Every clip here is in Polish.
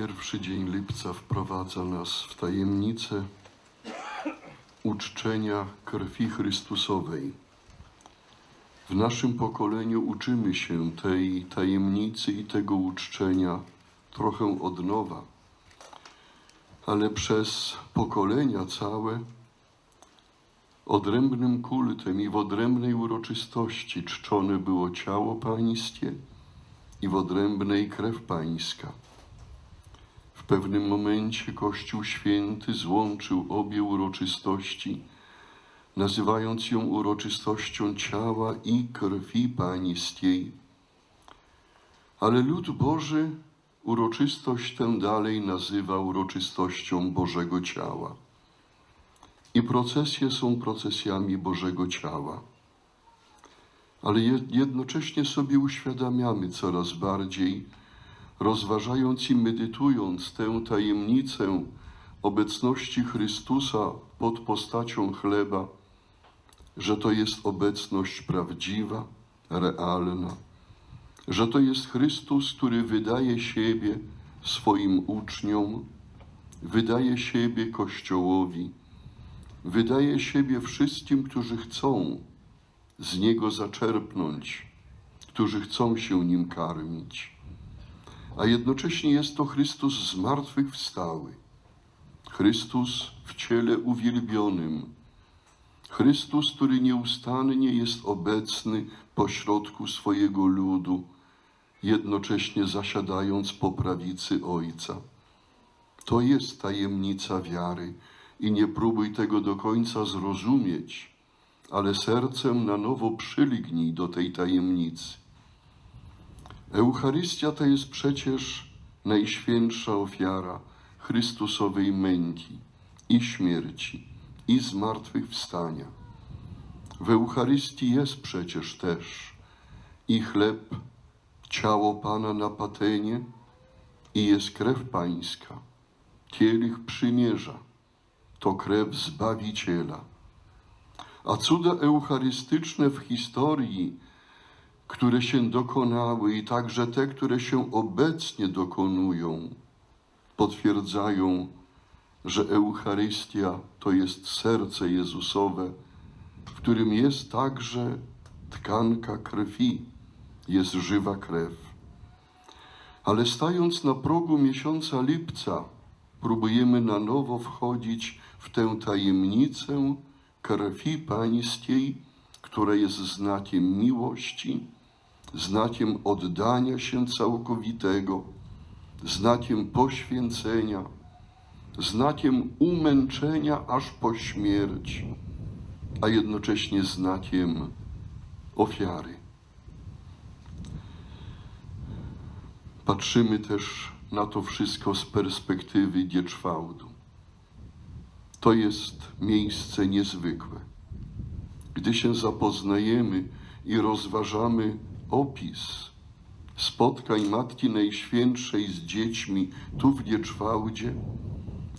Pierwszy dzień lipca wprowadza nas w tajemnicę uczczenia krwi Chrystusowej. W naszym pokoleniu uczymy się tej tajemnicy i tego uczczenia trochę od nowa, ale przez pokolenia całe odrębnym kultem i w odrębnej uroczystości czczone było ciało pańskie i w odrębnej krew pańska. W pewnym momencie Kościół Święty złączył obie uroczystości, nazywając ją uroczystością ciała i krwi pańskiej. Ale lud Boży uroczystość tę dalej nazywa uroczystością Bożego Ciała. I procesje są procesjami Bożego Ciała. Ale jed- jednocześnie sobie uświadamiamy coraz bardziej, rozważając i medytując tę tajemnicę obecności Chrystusa pod postacią chleba, że to jest obecność prawdziwa, realna, że to jest Chrystus, który wydaje siebie swoim uczniom, wydaje siebie Kościołowi, wydaje siebie wszystkim, którzy chcą z Niego zaczerpnąć, którzy chcą się Nim karmić a jednocześnie jest to Chrystus zmartwychwstały, Chrystus w ciele uwielbionym, Chrystus, który nieustannie jest obecny pośrodku swojego ludu, jednocześnie zasiadając po prawicy Ojca. To jest tajemnica wiary i nie próbuj tego do końca zrozumieć, ale sercem na nowo przylignij do tej tajemnicy. Eucharystia to jest przecież najświętsza ofiara Chrystusowej męki i śmierci i zmartwychwstania. W Eucharystii jest przecież też i chleb, ciało Pana na patenie i jest krew Pańska, kielich przymierza, to krew Zbawiciela. A cuda eucharystyczne w historii które się dokonały i także te, które się obecnie dokonują, potwierdzają, że Eucharystia to jest serce Jezusowe, w którym jest także tkanka krwi, jest żywa krew. Ale stając na progu miesiąca lipca, próbujemy na nowo wchodzić w tę tajemnicę krwi pańskiej, która jest znakiem miłości, znakiem oddania się całkowitego, znakiem poświęcenia, znakiem umęczenia aż po śmierć, a jednocześnie znakiem ofiary. Patrzymy też na to wszystko z perspektywy Gieczwałdu. To jest miejsce niezwykłe. Gdy się zapoznajemy i rozważamy opis spotkań Matki Najświętszej z dziećmi tu w Gieczwałdzie,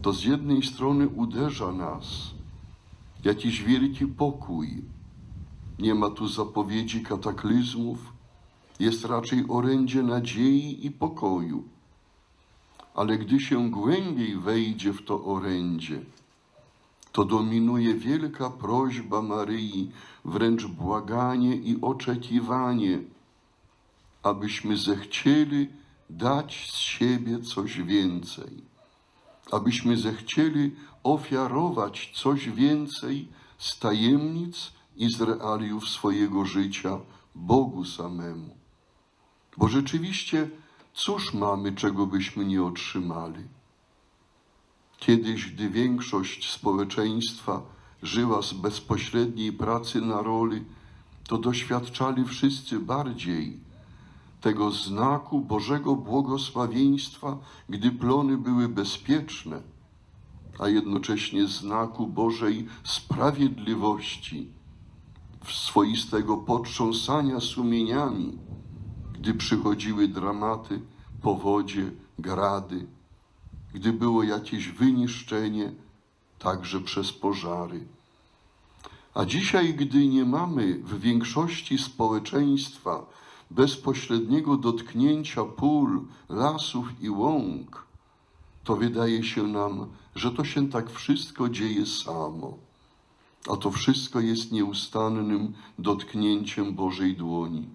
to z jednej strony uderza nas jakiś wielki pokój. Nie ma tu zapowiedzi kataklizmów, jest raczej orędzie nadziei i pokoju. Ale gdy się głębiej wejdzie w to orędzie, to dominuje wielka prośba Maryi, wręcz błaganie i oczekiwanie, abyśmy zechcieli dać z siebie coś więcej, abyśmy zechcieli ofiarować coś więcej z tajemnic i z realiów swojego życia Bogu samemu. Bo rzeczywiście, cóż mamy, czego byśmy nie otrzymali? Kiedyś, gdy większość społeczeństwa żyła z bezpośredniej pracy na roli, to doświadczali wszyscy bardziej tego znaku Bożego błogosławieństwa, gdy plony były bezpieczne, a jednocześnie znaku Bożej sprawiedliwości, swoistego potrząsania sumieniami, gdy przychodziły dramaty, powodzie, grady, gdy było jakieś wyniszczenie, także przez pożary. A dzisiaj, gdy nie mamy w większości społeczeństwa bezpośredniego dotknięcia pól, lasów i łąk, to wydaje się nam, że to się tak wszystko dzieje samo. A to wszystko jest nieustannym dotknięciem Bożej dłoni.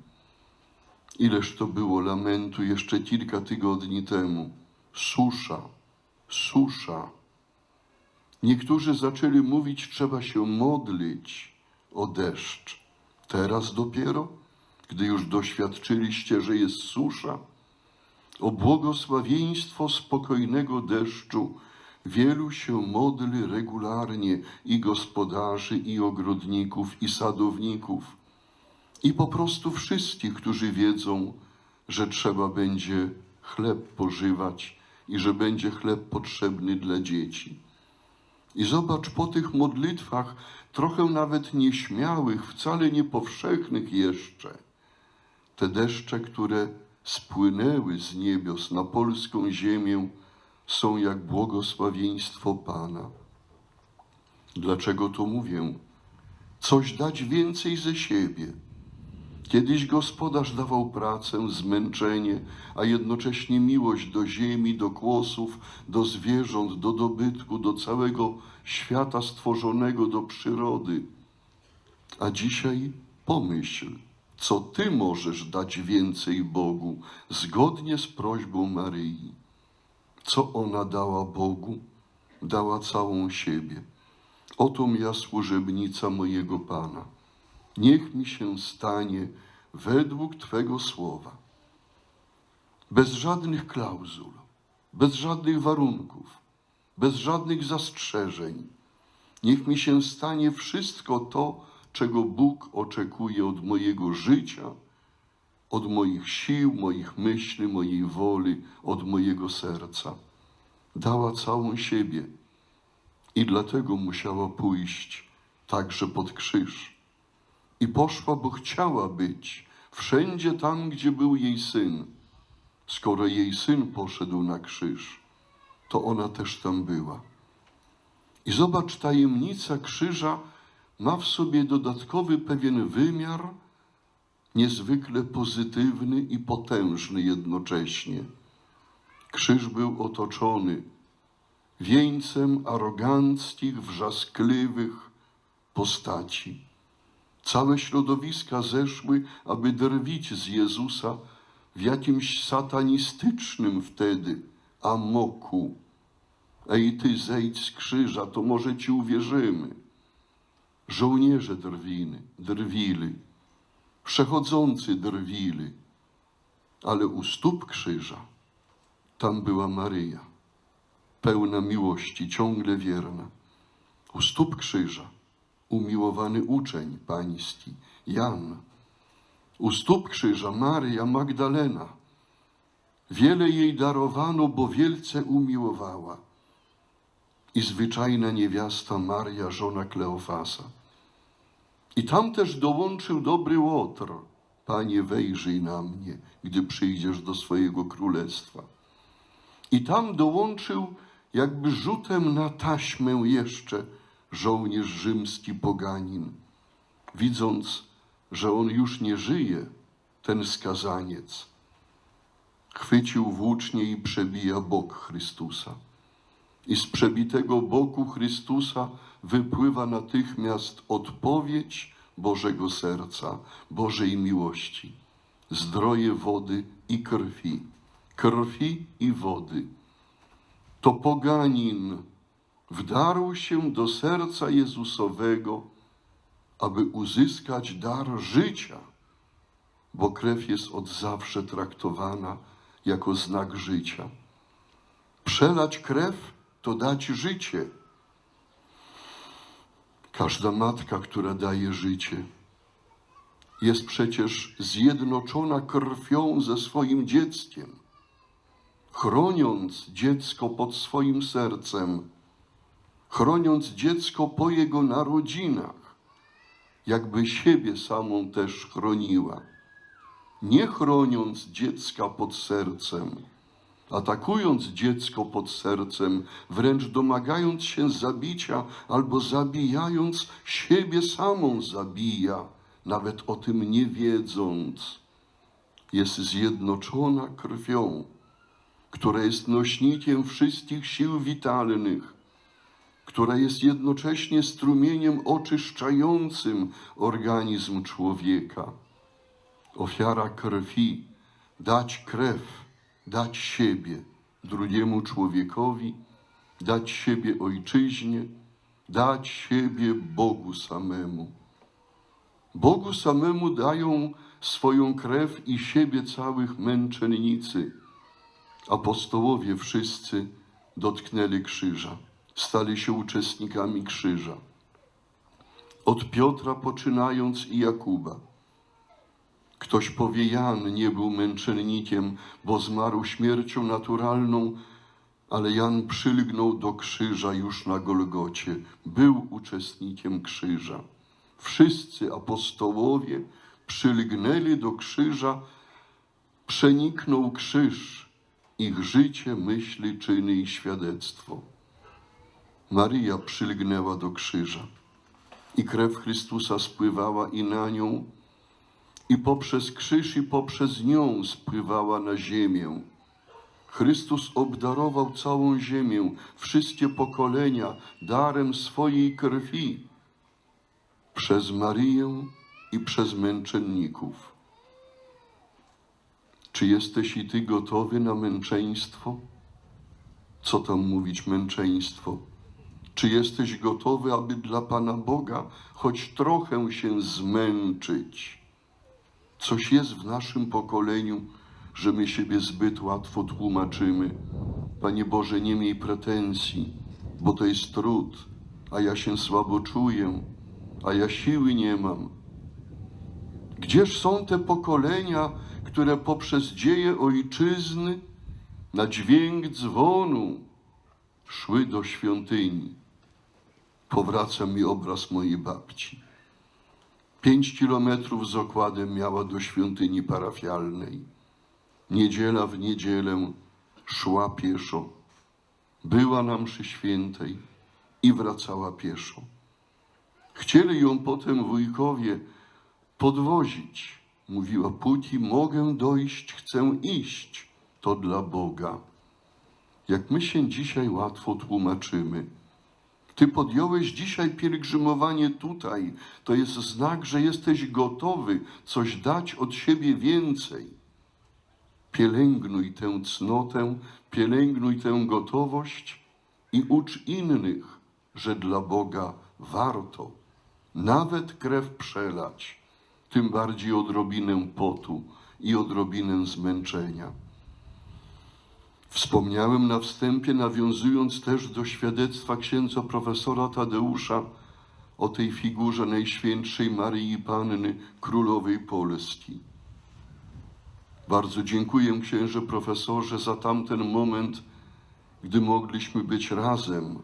Ileż to było lamentu jeszcze kilka tygodni temu. Susza, susza. Niektórzy zaczęli mówić, trzeba się modlić o deszcz. Teraz dopiero, gdy już doświadczyliście, że jest susza, o błogosławieństwo spokojnego deszczu wielu się modli regularnie i gospodarzy, i ogrodników, i sadowników, i po prostu wszystkich, którzy wiedzą, że trzeba będzie chleb pożywać i że będzie chleb potrzebny dla dzieci. I zobacz, po tych modlitwach, trochę nawet nieśmiałych, wcale nie powszechnych jeszcze, te deszcze, które spłynęły z niebios na polską ziemię, są jak błogosławieństwo Pana. Dlaczego to mówię? Coś dać więcej ze siebie. Kiedyś gospodarz dawał pracę, zmęczenie, a jednocześnie miłość do ziemi, do kłosów, do zwierząt, do dobytku, do całego świata stworzonego, do przyrody. A dzisiaj pomyśl, co ty możesz dać więcej Bogu, zgodnie z prośbą Maryi. Co ona dała Bogu? Dała całą siebie. Oto ja służebnica mojego Pana. Niech mi się stanie według Twego słowa. Bez żadnych klauzul, bez żadnych warunków, bez żadnych zastrzeżeń. Niech mi się stanie wszystko to, czego Bóg oczekuje od mojego życia, od moich sił, moich myśli, mojej woli, od mojego serca. Dała całą siebie i dlatego musiała pójść także pod krzyż. I poszła, bo chciała być wszędzie tam, gdzie był jej syn. Skoro jej syn poszedł na krzyż, to ona też tam była. I zobacz, tajemnica krzyża ma w sobie dodatkowy pewien wymiar, niezwykle pozytywny i potężny jednocześnie. Krzyż był otoczony wieńcem aroganckich, wrzaskliwych postaci. Całe środowiska zeszły, aby drwić z Jezusa w jakimś satanistycznym wtedy amoku. Ej, ty zejdź z krzyża, to może ci uwierzymy. Żołnierze drwiny, drwili, przechodzący drwili, ale u stóp krzyża tam była Maryja, pełna miłości, ciągle wierna. U stóp krzyża umiłowany uczeń pański, Jan. U stóp krzyża Maryja Magdalena. Wiele jej darowano, bo wielce umiłowała. I zwyczajna niewiasta Maria, żona Kleofasa. I tam też dołączył dobry Łotr. Panie, wejrzyj na mnie, gdy przyjdziesz do swojego królestwa. I tam dołączył jakby rzutem na taśmę jeszcze żołnierz rzymski poganin, widząc, że on już nie żyje, ten skazaniec, chwycił włócznie i przebija bok Chrystusa. I z przebitego boku Chrystusa wypływa natychmiast odpowiedź Bożego serca, Bożej miłości, zdroje wody i krwi, krwi i wody. To poganin wdarł się do serca Jezusowego, aby uzyskać dar życia, bo krew jest od zawsze traktowana jako znak życia. Przelać krew to dać życie. Każda matka, która daje życie, jest przecież zjednoczona krwią ze swoim dzieckiem, chroniąc dziecko pod swoim sercem chroniąc dziecko po jego narodzinach, jakby siebie samą też chroniła. Nie chroniąc dziecka pod sercem, atakując dziecko pod sercem, wręcz domagając się zabicia albo zabijając siebie samą zabija, nawet o tym nie wiedząc, jest zjednoczona krwią która jest nośnikiem wszystkich sił witalnych, która jest jednocześnie strumieniem oczyszczającym organizm człowieka. Ofiara krwi, dać krew, dać siebie drugiemu człowiekowi, dać siebie ojczyźnie, dać siebie Bogu samemu. Bogu samemu dają swoją krew i siebie całych męczennicy. Apostołowie wszyscy dotknęli krzyża, stali się uczestnikami krzyża. Od Piotra poczynając i Jakuba. Ktoś powie, Jan nie był męczennikiem, bo zmarł śmiercią naturalną, ale Jan przylgnął do krzyża już na Golgocie, był uczestnikiem krzyża. Wszyscy apostołowie przylgnęli do krzyża, przeniknął krzyż, ich życie, myśli, czyny i świadectwo. Maryja przylgnęła do krzyża. I krew Chrystusa spływała i na nią, i poprzez krzyż i poprzez nią spływała na ziemię. Chrystus obdarował całą ziemię, wszystkie pokolenia darem swojej krwi przez Maryję i przez męczenników. Czy jesteś i ty gotowy na męczeństwo? Co tam mówić męczeństwo? Czy jesteś gotowy, aby dla Pana Boga choć trochę się zmęczyć? Coś jest w naszym pokoleniu, że my siebie zbyt łatwo tłumaczymy. Panie Boże, nie miej pretensji, bo to jest trud, a ja się słabo czuję, a ja siły nie mam. Gdzież są te pokolenia, które poprzez dzieje ojczyzny na dźwięk dzwonu szły do świątyni? Powraca mi obraz mojej babci. Pięć kilometrów z okładem miała do świątyni parafialnej. Niedziela w niedzielę szła pieszo. Była na mszy świętej i wracała pieszo. Chcieli ją potem wujkowie podwozić. Mówiła, póki mogę dojść, chcę iść. To dla Boga. Jak my się dzisiaj łatwo tłumaczymy. Ty podjąłeś dzisiaj pielgrzymowanie tutaj. To jest znak, że jesteś gotowy coś dać od siebie więcej. Pielęgnuj tę cnotę, pielęgnuj tę gotowość i ucz innych, że dla Boga warto nawet krew przelać, tym bardziej odrobinę potu i odrobinę zmęczenia. Wspomniałem na wstępie, nawiązując też do świadectwa księdza profesora Tadeusza o tej figurze Najświętszej Maryi Panny, Królowej Polski. Bardzo dziękuję księże profesorze za tamten moment, gdy mogliśmy być razem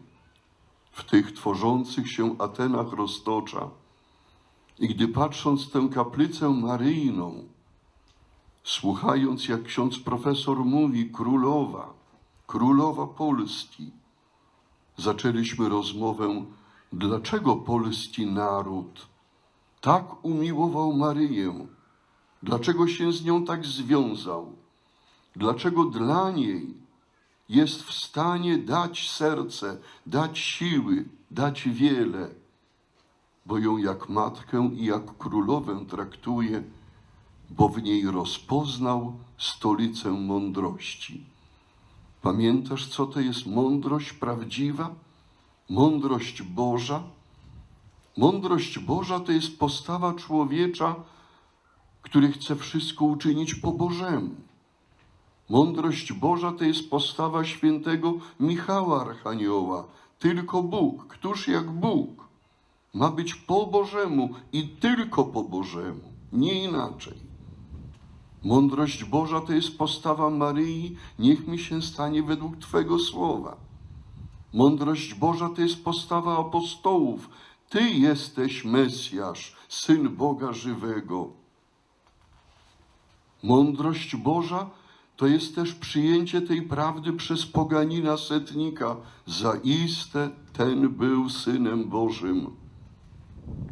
w tych tworzących się Atenach Roztocza i gdy patrząc tę kaplicę maryjną, słuchając jak ksiądz profesor mówi królowa, królowa Polski, zaczęliśmy rozmowę, dlaczego polski naród tak umiłował Maryję, dlaczego się z nią tak związał, dlaczego dla niej jest w stanie dać serce, dać siły, dać wiele, bo ją jak matkę i jak królowę traktuje, bo w niej rozpoznał stolicę mądrości. Pamiętasz, co to jest mądrość prawdziwa? Mądrość Boża? Mądrość Boża to jest postawa człowiecza, który chce wszystko uczynić po Bożemu. Mądrość Boża to jest postawa świętego Michała Archanioła. Tylko Bóg, któż jak Bóg, ma być po Bożemu i tylko po Bożemu, nie inaczej. Mądrość Boża to jest postawa Maryi, niech mi się stanie według Twego słowa. Mądrość Boża to jest postawa apostołów. Ty jesteś Mesjasz, Syn Boga żywego. Mądrość Boża to jest też przyjęcie tej prawdy przez poganina setnika. Zaiste ten był Synem Bożym.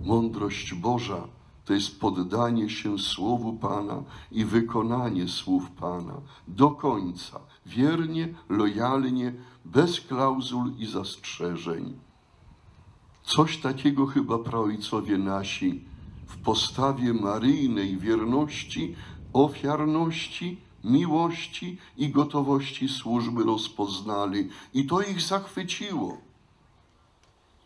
Mądrość Boża to jest poddanie się Słowu Pana i wykonanie słów Pana do końca, wiernie, lojalnie, bez klauzul i zastrzeżeń. Coś takiego chyba praojcowie nasi w postawie maryjnej wierności, ofiarności, miłości i gotowości służby rozpoznali i to ich zachwyciło.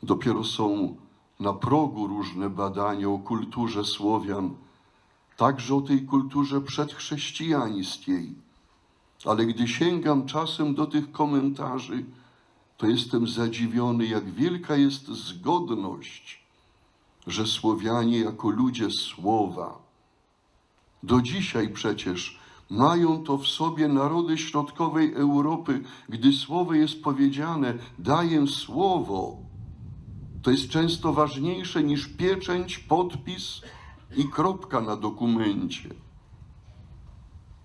Dopiero są na progu różne badania o kulturze Słowian, także o tej kulturze przedchrześcijańskiej. Ale gdy sięgam czasem do tych komentarzy, to jestem zadziwiony, jak wielka jest zgodność, że Słowianie jako ludzie słowa, do dzisiaj przecież mają to w sobie narody środkowej Europy, gdy słowo jest powiedziane, daję słowo, to jest często ważniejsze niż pieczęć, podpis i kropka na dokumencie.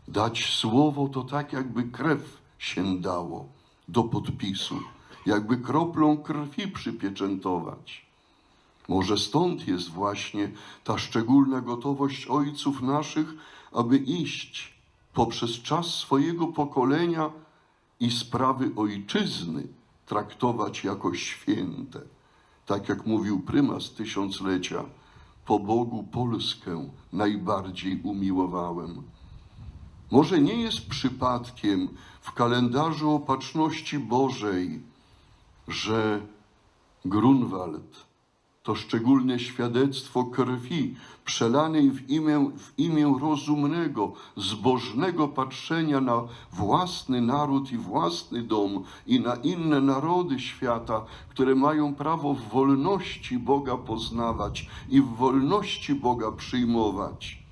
Dać słowo to tak, jakby krew się dało do podpisu, jakby kroplą krwi przypieczętować. Może stąd jest właśnie ta szczególna gotowość ojców naszych, aby iść poprzez czas swojego pokolenia i sprawy ojczyzny traktować jako święte. Tak jak mówił prymas tysiąclecia, po Bogu Polskę najbardziej umiłowałem. Może nie jest przypadkiem w kalendarzu opatrzności Bożej, że Grunwald to szczególne świadectwo krwi przelanej w imię, w imię rozumnego, zbożnego patrzenia na własny naród i własny dom i na inne narody świata, które mają prawo w wolności Boga poznawać i w wolności Boga przyjmować,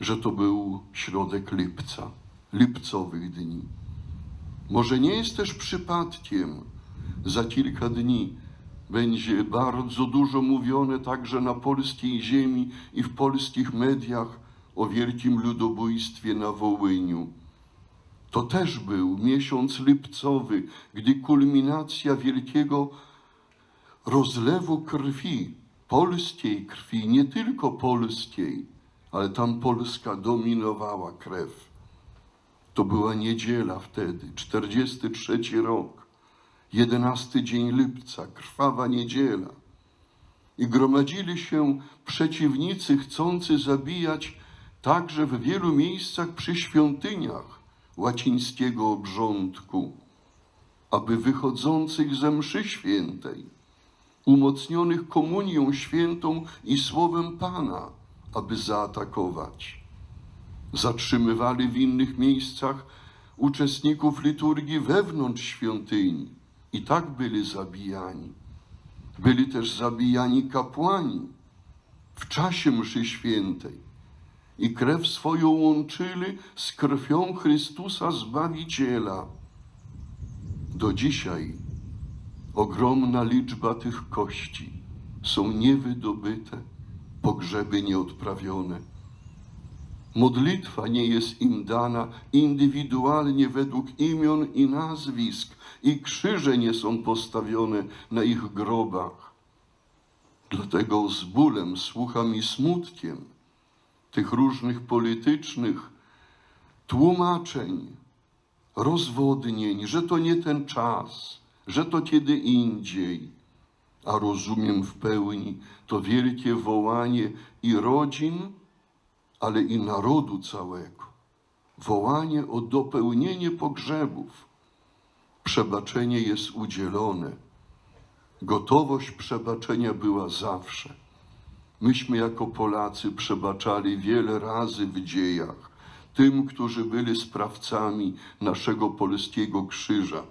że to był środek lipca, lipcowych dni. Może nie jest też przypadkiem za kilka dni będzie bardzo dużo mówione także na polskiej ziemi i w polskich mediach o wielkim ludobójstwie na Wołyniu. To też był miesiąc lipcowy, gdy kulminacja wielkiego rozlewu krwi, polskiej krwi, nie tylko polskiej, ale tam Polska dominowała krew. To była niedziela wtedy, 43 rok. Jedenasty dzień lipca, krwawa niedziela. I gromadzili się przeciwnicy chcący zabijać także w wielu miejscach przy świątyniach łacińskiego obrządku, aby wychodzących ze mszy świętej, umocnionych komunią świętą i słowem Pana, aby zaatakować. Zatrzymywali w innych miejscach uczestników liturgii wewnątrz świątyni i tak byli zabijani. Byli też zabijani kapłani w czasie mszy świętej i krew swoją łączyli z krwią Chrystusa Zbawiciela. Do dzisiaj ogromna liczba tych kości są niewydobyte, pogrzeby nieodprawione. Modlitwa nie jest im dana indywidualnie według imion i nazwisk, i krzyże nie są postawione na ich grobach. Dlatego z bólem słucham i smutkiem tych różnych politycznych tłumaczeń, rozwodnień, że to nie ten czas, że to kiedy indziej. A rozumiem w pełni to wielkie wołanie i rodzin, ale i narodu całego. Wołanie o dopełnienie pogrzebów. Przebaczenie jest udzielone. Gotowość przebaczenia była zawsze. Myśmy jako Polacy przebaczali wiele razy w dziejach tym, którzy byli sprawcami naszego polskiego krzyża.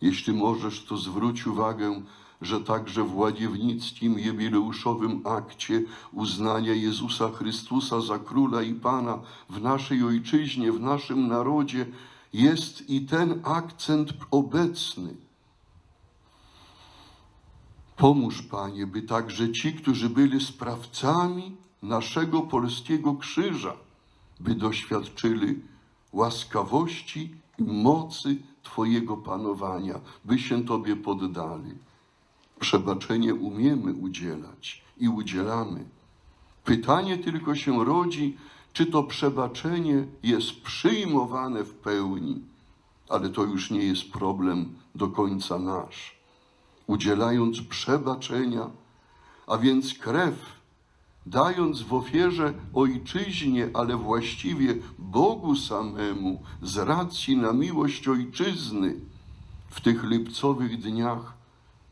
Jeśli możesz, to zwróć uwagę, że także w łagiewnickim jubileuszowym akcie uznania Jezusa Chrystusa za Króla i Pana w naszej ojczyźnie, w naszym narodzie jest i ten akcent obecny. Pomóż, Panie, by także ci, którzy byli sprawcami naszego polskiego krzyża, by doświadczyli łaskawości i mocy Twojego panowania, by się Tobie poddali. Przebaczenie umiemy udzielać i udzielamy. Pytanie tylko się rodzi, czy to przebaczenie jest przyjmowane w pełni ale to już nie jest problem do końca nasz. Udzielając przebaczenia, a więc krew, dając w ofierze ojczyźnie, ale właściwie Bogu samemu, z racji na miłość ojczyzny, w tych lipcowych dniach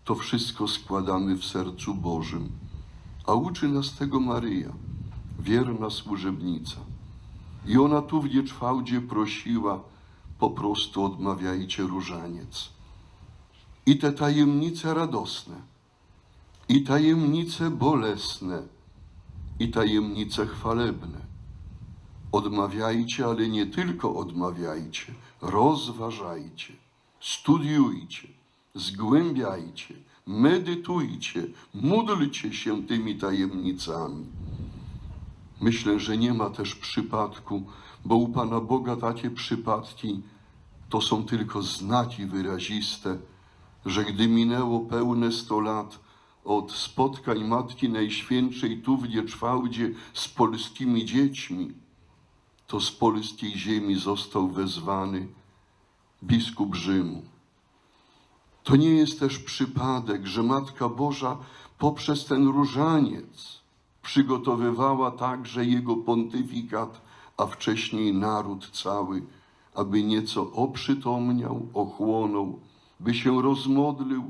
to wszystko składamy w sercu Bożym. A uczy nas tego Maryja, wierna służebnica. I ona tu w Dzieczwałdzie prosiła, po prostu odmawiajcie różaniec. I te tajemnice radosne, i tajemnice bolesne, i tajemnice chwalebne. Odmawiajcie, ale nie tylko odmawiajcie, rozważajcie, studiujcie, zgłębiajcie, medytujcie, módlcie się tymi tajemnicami. Myślę, że nie ma też przypadku, bo u Pana Boga takie przypadki to są tylko znaki wyraziste, że gdy minęło pełne sto lat od spotkań Matki Najświętszej tu w Dzieczwałdzie z polskimi dziećmi, to z polskiej ziemi został wezwany biskup Rzymu. To nie jest też przypadek, że Matka Boża poprzez ten różaniec przygotowywała także jego pontyfikat, a wcześniej naród cały, aby nieco oprzytomniał, ochłonął, by się rozmodlił,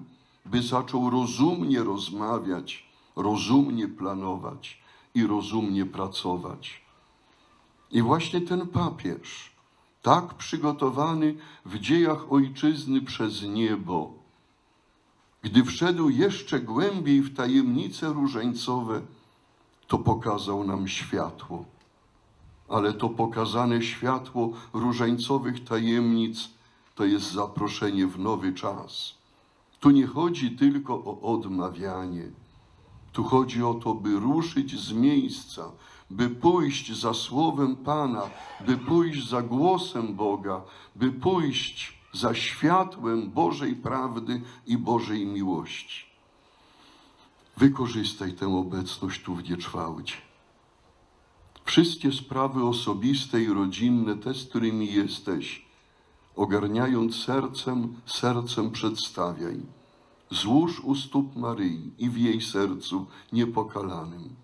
by zaczął rozumnie rozmawiać, rozumnie planować i rozumnie pracować. I właśnie ten papież, tak przygotowany w dziejach ojczyzny przez niebo, gdy wszedł jeszcze głębiej w tajemnice różańcowe, to pokazał nam światło. Ale to pokazane światło różańcowych tajemnic to jest zaproszenie w nowy czas. Tu nie chodzi tylko o odmawianie. Tu chodzi o to, by ruszyć z miejsca, by pójść za słowem Pana, by pójść za głosem Boga, by pójść za światłem Bożej prawdy i Bożej miłości. Wykorzystaj tę obecność tu w Dzieczwałdzie. Wszystkie sprawy osobiste i rodzinne, te, z którymi jesteś, ogarniając sercem, sercem przedstawiaj. Złóż u stóp Maryi i w jej sercu niepokalanym.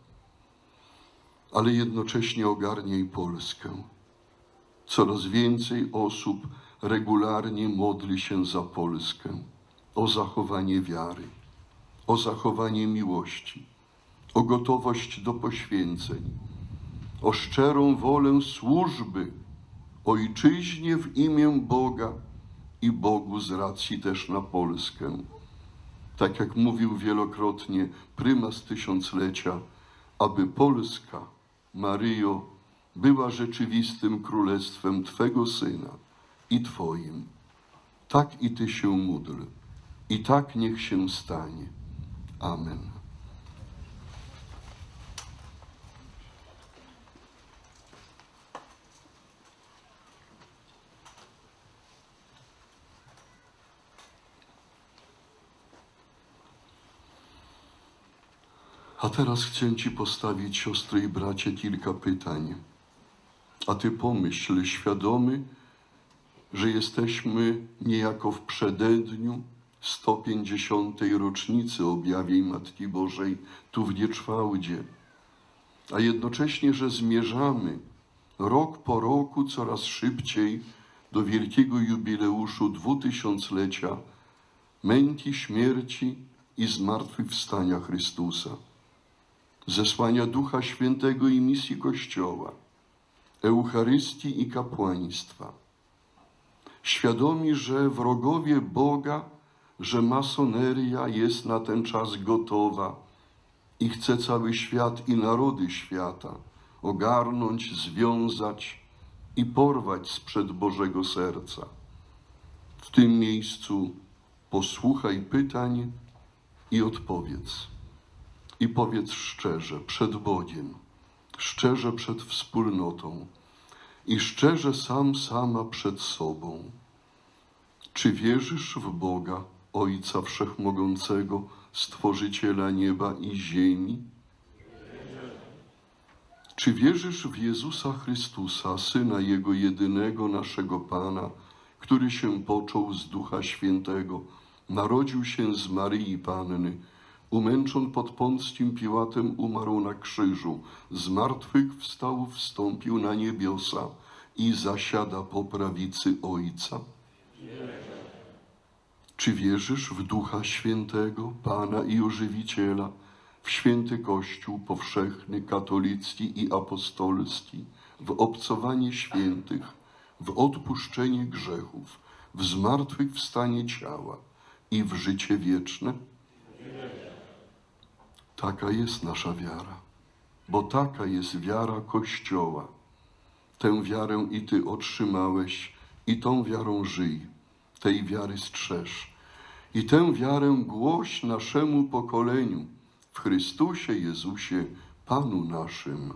Ale jednocześnie ogarniaj Polskę. Coraz więcej osób regularnie modli się za Polskę, o zachowanie wiary, o zachowanie miłości, o gotowość do poświęceń, o szczerą wolę służby ojczyźnie w imię Boga i Bogu z racji też na Polskę. Tak jak mówił wielokrotnie prymas tysiąclecia, aby Polska, Maryjo, była rzeczywistym królestwem Twego Syna i Twoim. Tak i Ty się módl. I tak niech się stanie. Amen. A teraz chcę Ci postawić, siostry i bracie, kilka pytań. A Ty pomyśl, świadomy, że jesteśmy niejako w przededniu 150. rocznicy objawień Matki Bożej tu w Dzieczwałdzie, a jednocześnie, że zmierzamy rok po roku coraz szybciej do wielkiego jubileuszu dwutysiąclecia męki, śmierci i zmartwychwstania Chrystusa, zesłania Ducha Świętego i misji Kościoła, Eucharystii i kapłaństwa. Świadomi, że wrogowie Boga, że masoneria jest na ten czas gotowa i chce cały świat i narody świata ogarnąć, związać i porwać sprzed Bożego serca. W tym miejscu posłuchaj pytań i odpowiedz. I powiedz szczerze przed Bogiem, szczerze przed wspólnotą i szczerze sam sama przed sobą. Czy wierzysz w Boga, Ojca Wszechmogącego, Stworzyciela nieba i ziemi? Czy wierzysz w Jezusa Chrystusa, Syna Jego jedynego, naszego Pana który się począł z Ducha Świętego, narodził się z Maryi Panny, umęczon pod Ponckim Piłatem, umarł na krzyżu, z martwych wstał, wstąpił na niebiosa i zasiada po prawicy Ojca. Czy wierzysz w Ducha Świętego, Pana i Ożywiciela, w święty Kościół powszechny, katolicki i apostolski, w obcowanie świętych, w odpuszczenie grzechów, w zmartwychwstanie ciała i w życie wieczne? Taka jest nasza wiara, bo taka jest wiara Kościoła. Tę wiarę i Ty otrzymałeś i tą wiarą żyj, tej wiary strzeż. I tę wiarę głoś naszemu pokoleniu w Chrystusie Jezusie, Panu naszym.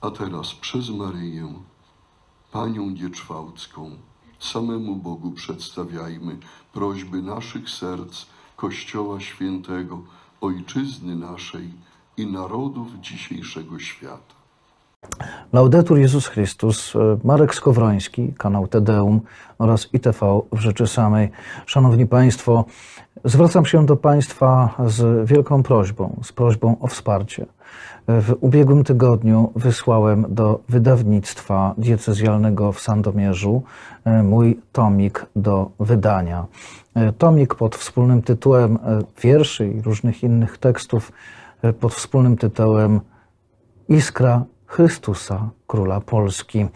A teraz przez Maryję, Panią Gieczwałcką, samemu Bogu przedstawiajmy prośby naszych serc, Kościoła Świętego, Ojczyzny naszej i narodów dzisiejszego świata. Laudetur Jezus Chrystus, e, Marek Skowroński, kanał Tedeum oraz ITV w Rzeczy Samej. Szanowni Państwo, zwracam się do Państwa z wielką prośbą, z prośbą o wsparcie. W ubiegłym tygodniu wysłałem do wydawnictwa diecezjalnego w Sandomierzu e, mój tomik do wydania. E, Tomik pod wspólnym tytułem wierszy i różnych innych tekstów, pod wspólnym tytułem Iskra Chrystusa, Króla Polski.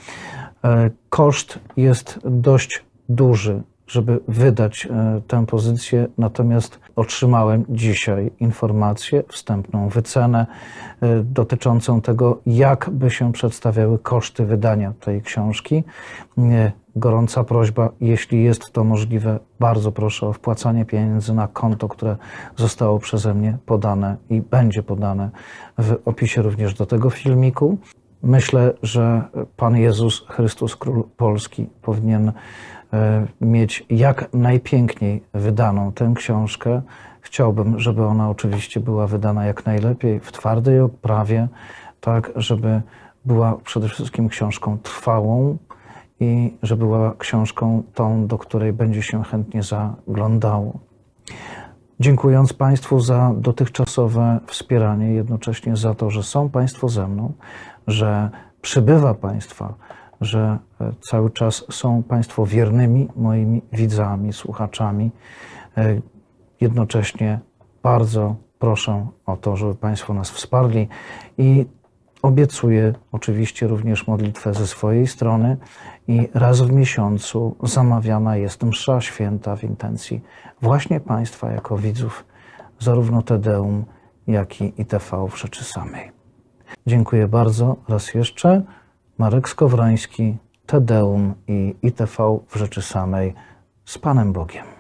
E, Koszt jest dość duży, żeby wydać e, tę pozycję, natomiast otrzymałem dzisiaj informację, wstępną wycenę e, dotyczącą tego, jak by się przedstawiały koszty wydania tej książki. E, Gorąca prośba, jeśli jest to możliwe, bardzo proszę o wpłacanie pieniędzy na konto, które zostało przeze mnie podane i będzie podane w opisie również do tego filmiku. Myślę, że Pan Jezus Chrystus, Król Polski, powinien mieć jak najpiękniej wydaną tę książkę. Chciałbym, żeby ona oczywiście była wydana jak najlepiej, w twardej oprawie, tak, żeby była przede wszystkim książką trwałą i żeby była książką tą, do której będzie się chętnie zaglądało. Dziękując Państwu za dotychczasowe wspieranie, jednocześnie za to, że są Państwo ze mną, że przybywa Państwa, że e, cały czas są Państwo wiernymi moimi widzami, słuchaczami. E, Jednocześnie bardzo proszę o to, żeby Państwo nas wsparli i obiecuję oczywiście również modlitwę ze swojej strony i raz w miesiącu zamawiana jest msza święta w intencji właśnie Państwa jako widzów zarówno Tedeum, jak i ITV w rzeczy samej. Dziękuję bardzo raz jeszcze. Marek Skowroński, Tedeum i ITV w rzeczy samej z Panem Bogiem.